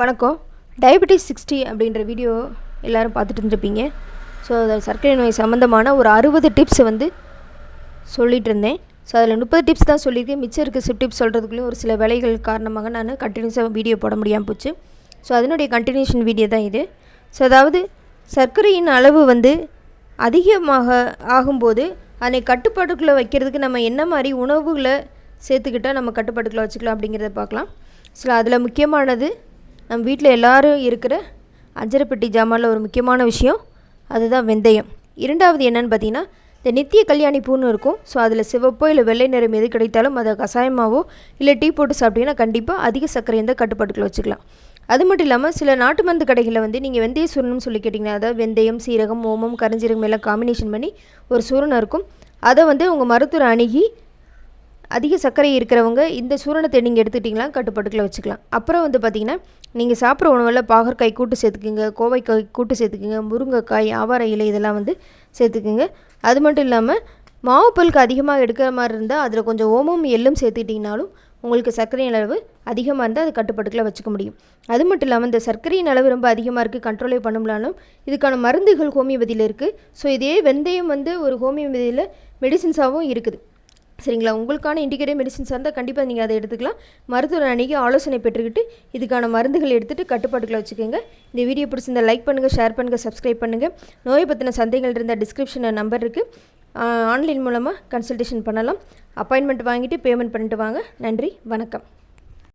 வணக்கம். Diabetes sixty அப்படின்ற video எல்லோரும் பார்த்துட்டு இருந்திருப்பீங்க. ஸோ அதில் சர்க்கரை நோய் சம்மந்தமான ஒரு அறுபது டிப்ஸ் வந்து சொல்லிகிட்டு இருந்தேன். ஸோ அதில் முப்பது டிப்ஸ் தான் சொல்லியிருக்கேன். மிச்சம் இருக்க சிப் டிப்ஸ் சொல்கிறதுக்குள்ளேயும் ஒரு சில வேலைகள் காரணமாக நான் கண்டினியூஸாக வீடியோ போட முடியாமல் போச்சு. ஸோ அதனுடைய கண்டினியூஷன் வீடியோ தான் இது. ஸோ அதாவது சர்க்கரையின் அளவு வந்து அதிகமாக ஆகும்போது அதனை கட்டுப்பாட்டுக்குள்ளே வைக்கிறதுக்கு நம்ம என்ன மாதிரி உணவுகளை சேர்த்துக்கிட்டால் நம்ம கட்டுப்பாட்டுக்குள்ளே வச்சுக்கலாம் அப்படிங்கிறத பார்க்கலாம். ஸோ அதில் முக்கியமானது நம்ம வீட்டில் எல்லோரும் இருக்கிற அஞ்சரைப்பெட்டி ஜாமானில் ஒரு முக்கியமான விஷயம் அதுதான் வெந்தயம். இரண்டாவது என்னன்னு பார்த்தீங்கன்னா இந்த நித்திய கல்யாணி பூன்னு இருக்கும். ஸோ அதில் சிவப்போ இல்லை வெள்ளை நிறம் எது கிடைத்தாலும் அதை கஷாயமாவோ இல்லை டீ போட்டு சாப்பிட்டீங்கன்னா கண்டிப்பாக அதிக சர்க்கரை இருந்தால் கட்டுப்பாட்டுக்குள்ள வச்சுக்கலாம். அது மட்டும் இல்லாமல் சில நாட்டு மருந்து கடைகளில் வந்து நீங்கள் வெந்தய சூரணம்னு சொல்லி கேட்டிங்கன்னா அதாவது வெந்தயம் சீரகம் ஓமம் கரஞ்சீரகம் எல்லாம் காம்பினேஷன் பண்ணி ஒரு சூரணம் இருக்கும். அதை வந்து உங்கள் மருத்துவர் அணுகி அதிக சர்க்கரை இருக்கிறவங்க இந்த சூரணத்தை நீங்கள் எடுத்துக்கிட்டிங்களா கட்டுப்பாட்டுக்களை வச்சுக்கலாம். அப்புறம் வந்து பார்த்திங்கன்னா நீங்கள் சாப்பிட்ற உணவில் பாகற்காய் கூட்டு சேர்த்துக்குங்க கோவைக்காய் கூட்டு சேர்த்துக்குங்க முருங்கைக்காய் ஆவார இலை இதெல்லாம் வந்து சேர்த்துக்குங்க. அது மட்டும் இல்லாமல் மாவு பல்க்கு அதிகமாக எடுக்கிற மாதிரி இருந்தால் அதில் கொஞ்சம் ஓமம் எள்ளும் சேர்த்துக்கிட்டிங்கனாலும் உங்களுக்கு சர்க்கரையின் அளவு அதிகமாக இருந்தால் அது கட்டுப்பாட்டுக்களை வச்சுக்க முடியும். அது மட்டும் இல்லாமல் இந்த சர்க்கரையின் அளவு ரொம்ப அதிகமாக இருக்குது கண்ட்ரோலே பண்ண முடியலாலும் இதுக்கான மருந்துகள் ஹோமியோபதியில் இருக்குது ஸோ இதே வெந்தயம் வந்து ஒரு ஹோமியோபதியில் மெடிசின்ஸாகவும் இருக்குது. சரிங்களா? உங்களுக்கான இண்டிகேட்டிவ் மெடிசின்ஸ் இருந்தால் கண்டிப்பாக நீங்கள் அதை எடுத்துக்கலாம். மருத்துவர் அன்றைக்கி ஆலோசனை பெற்றுக்கிட்டு இதுக்கான மருந்துகள் எடுத்துகிட்டு கட்டுப்பாட்டுக்குள்ள வச்சுக்கோங்க. இந்த வீடியோ பிடிச்சிருந்தா லைக் பண்ணுங்கள் ஷேர் பண்ணுங்கள் சப்ஸ்கிரைப் பண்ணுங்கள் நோயை பற்றின சந்தேகங்கள் இருந்தால் டிஸ்கிரிப்ஷனில் நம்பர் இருக்குது ஆன்லைன் மூலமாக கன்சல்டேஷன் பண்ணலாம். அப்பாயின்மெண்ட் வாங்கிட்டு பேமெண்ட் பண்ணிட்டு வாங்க. நன்றி வணக்கம்.